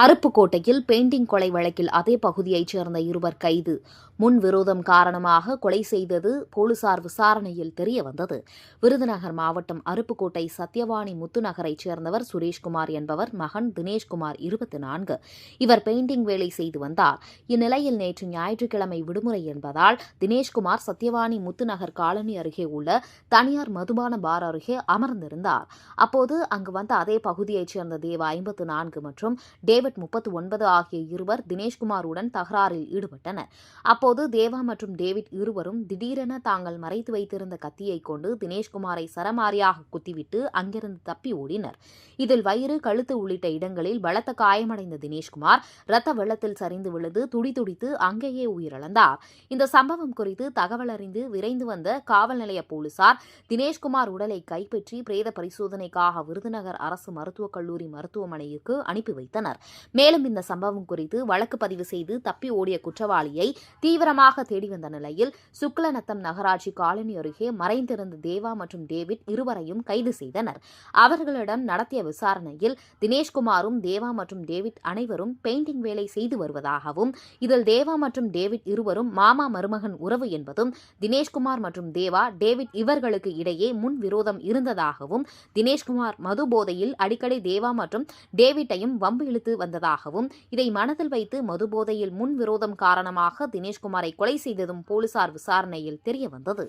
அருப்புக்கோட்டையில் painting கொலை வழக்கில் அதே பகுதியைச் சேர்ந்த இருவர் கைது. முன் விரோதம் காரணமாக கொலை செய்தது போலீசார் விசாரணையில் தெரியவந்தது. விருதுநகர் மாவட்டம் அருப்புக்கோட்டை சத்யவாணி முத்துநகரைச் சேர்ந்தவர் சுரேஷ்குமார் என்பவர் மகன் தினேஷ்குமார் இருபத்தி நான்கு. இவர் பெயிண்டிங் வேலை செய்து வந்தார். இந்நிலையில் நேற்று ஞாயிற்றுக்கிழமை விடுமுறை என்பதால் தினேஷ்குமார் சத்யவாணி முத்துநகர் காலனி அருகே உள்ள தனியார் மதுபான பார் அருகே அமர்ந்திருந்தார். அப்போது அங்கு வந்த அதே பகுதியைச் சேர்ந்த தேவா ஐம்பத்து நான்கு மற்றும் டேவிட் முப்பத்து ஒன்பது ஆகிய இருவர் தினேஷ்குமாருடன் தகராறில் ஈடுபட்டனர். அப்போது தேவா மற்றும் டேவிட் இருவரும் திடீரென தாங்கள் மறைத்து வைத்திருந்த கத்தியை கொண்டு தினேஷ்குமாரை சரமாரியாக குத்திவிட்டு அங்கிருந்து தப்பி ஓடினர். இதில் வயிறு கழுத்து உள்ளிட்ட இடங்களில் பலத்த காயமடைந்த தினேஷ்குமார் ரத்த வெள்ளத்தில் சரிந்து விழுந்து துடிதுடித்து அங்கேயே உயிரிழந்தார். இந்த சம்பவம் குறித்து தகவல் அறிந்து விரைந்து வந்த காவல் நிலைய போலீசார் தினேஷ்குமார் உடலை கைப்பற்றி பிரேத பரிசோதனைக்காக விருதுநகர் அரசு மருத்துவக் கல்லூரி மருத்துவமனைக்கு அனுப்பி வைத்தனர். மேலும் இந்த சம்பவம் குறித்து வழக்கு பதிவு செய்து தப்பி ஓடிய குற்றவாளியை தீவிரமாக தேடி வந்த நிலையில் சுக்லநத்தம் நகராட்சி காலனி அருகே மறைந்திருந்த தேவா மற்றும் டேவிட் இருவரையும் கைது செய்தனர். அவர்களிடம் நடத்திய விசாரணையில் தினேஷ்குமாரும் தேவா மற்றும் டேவிட் அனைவரும் பெயிண்டிங் வேலை செய்து வருவதாகவும் இதில் தேவா மற்றும் டேவிட் இருவரும் மாமா மருமகன் உறவு என்பதும் தினேஷ்குமார் மற்றும் தேவா டேவிட் இவர்களுக்கு இடையே முன் விரோதம் இருந்ததாகவும் தினேஷ்குமார் மது போதையில் அடிக்கடி தேவா மற்றும் டேவிட்டையும் வம்பு இழுத்து வந்ததாகவும் இதை மனதில் வைத்து மதுபோதையில் முன்விரோதம் காரணமாக தினேஷ்குமாரை கொலை செய்ததும் போலீசார் விசாரணையில் தெரியவந்தது.